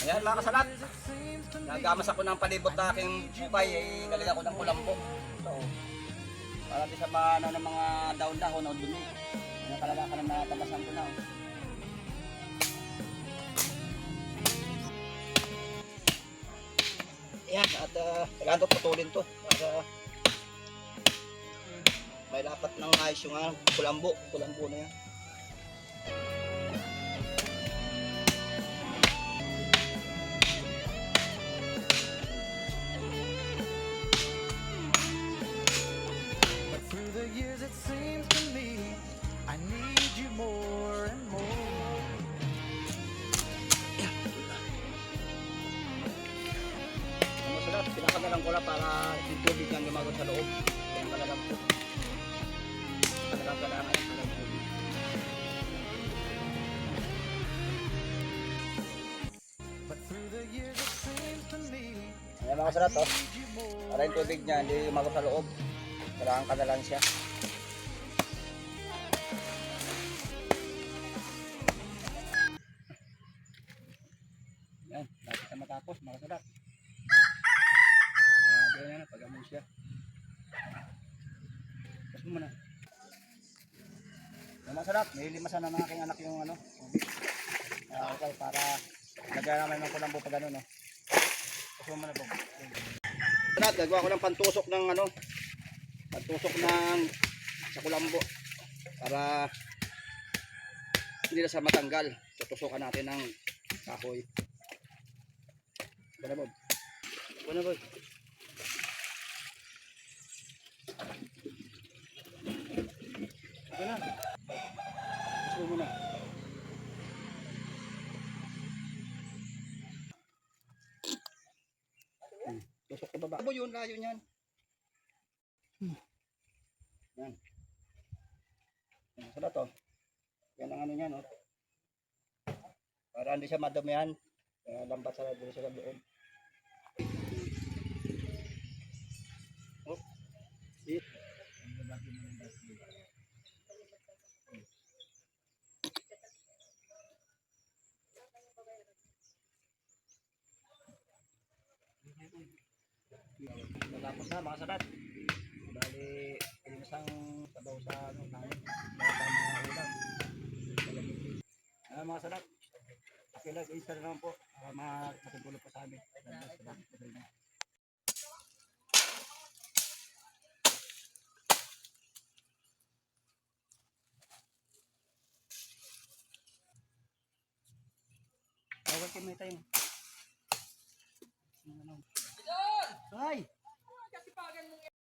Ayan mga kasalat. Nagamas ako ng palibot na aking bukay. Eh, nalagyan ko ng kulambo. So, para di sa maano ng mga daon-dahon o dumi. Ayan talaga ka na natabasan ko na. oh. Ayan, at uh, kailangan to putulin to para may lapat ng ayos yung uh, kulambo. Kulambo na yan. Need you more and more. Ano sila, pinakagalan ko lang para yung tubig niyang lumagot sa loob. Pinakagalan ko. Talagang kailangan yung talagang tubig. To Ayan mga oh. need you more. Para yung tubig niya, hindi lumagot sa loob. Kailangan kadalan siya. Yan, lapit na matapos mga salat. Ah, ganyan na, pagamon siya. Tapos mo muna. Yan mga salat, may limasan na ng aking anak yung ano, tubig. Ah, okay, para lagyan naman ng kulambo pa gano'n, no? Tapos mo muna po. Salat, gagawa ko ng pantusok ng ano, pantusok ng sa kulambo para hindi na sa matanggal. Tutusukan natin ng kahoy. Bana Bob. Bana Bob. Bana. Gusto mo na. Hmm, Tusok sa baba. Abo yun, layo niyan. Yan. Yan, Sarap to. Yan ang ano niya, no? Para hindi siya madamihan. Kaya lambat sa dito sa loob. Oh. Di. Natapos na mga salat. Bali, inisang sabaw sa ano. Sa mga ulam. Ah, mga salat. Okay lang, isa na po. Uh, mga matutulog pa sa amin. Salamat, salamat, salamat. Okay, may tayo.